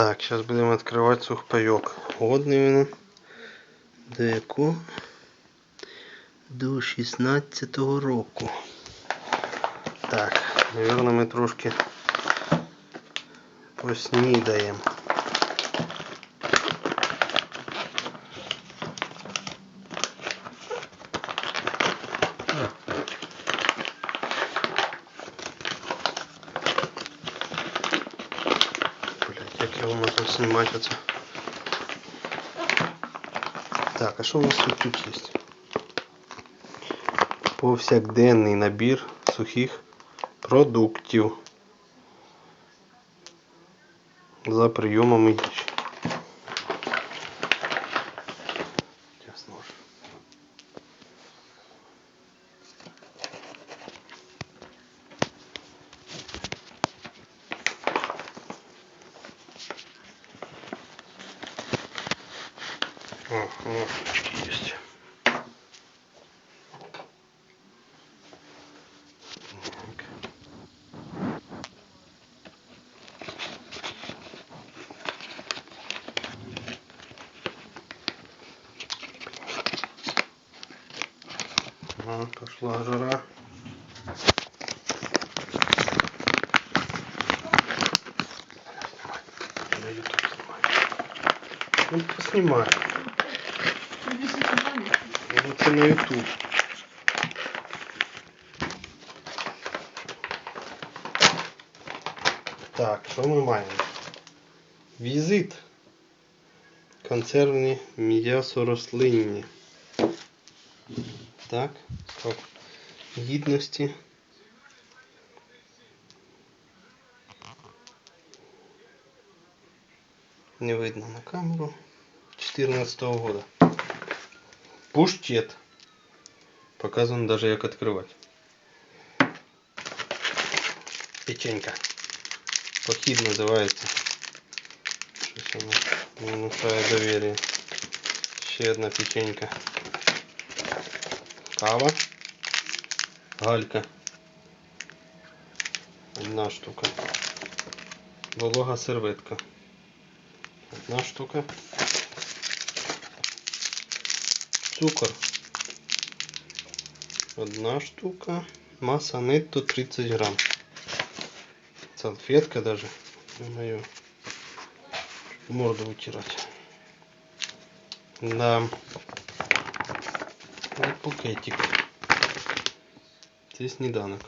Так, сейчас будем открывать сухпайок. Вот він. Деку до 16 го року. Так, наверное мы трошки поснидаем. Як його можна знімати оце? Так, а що у нас тут тут є? Повсякденний набір сухих продуктів за прийомом їжі. О, ножички есть. Ага, пошла жара. Ну, поснимай. Ну, це на YouTube. Так, що ми маємо? Візит. Консервні м'ясо рослинні. Так, стоп. Гідності. Не видно на камеру. 14 года. Пуштет. Показано даже як открывать. Печенька. Похід називається. Щось воно не внушає довір'я. Ще одна печенька. Кава. Галька. Одна штука. Волога серветка. Одна штука. Цукор. Одна штука. Масса нетто 30 грамм. Салфетка даже. Мою морду вытирать. Да. Вот пакетик. Це сніданок.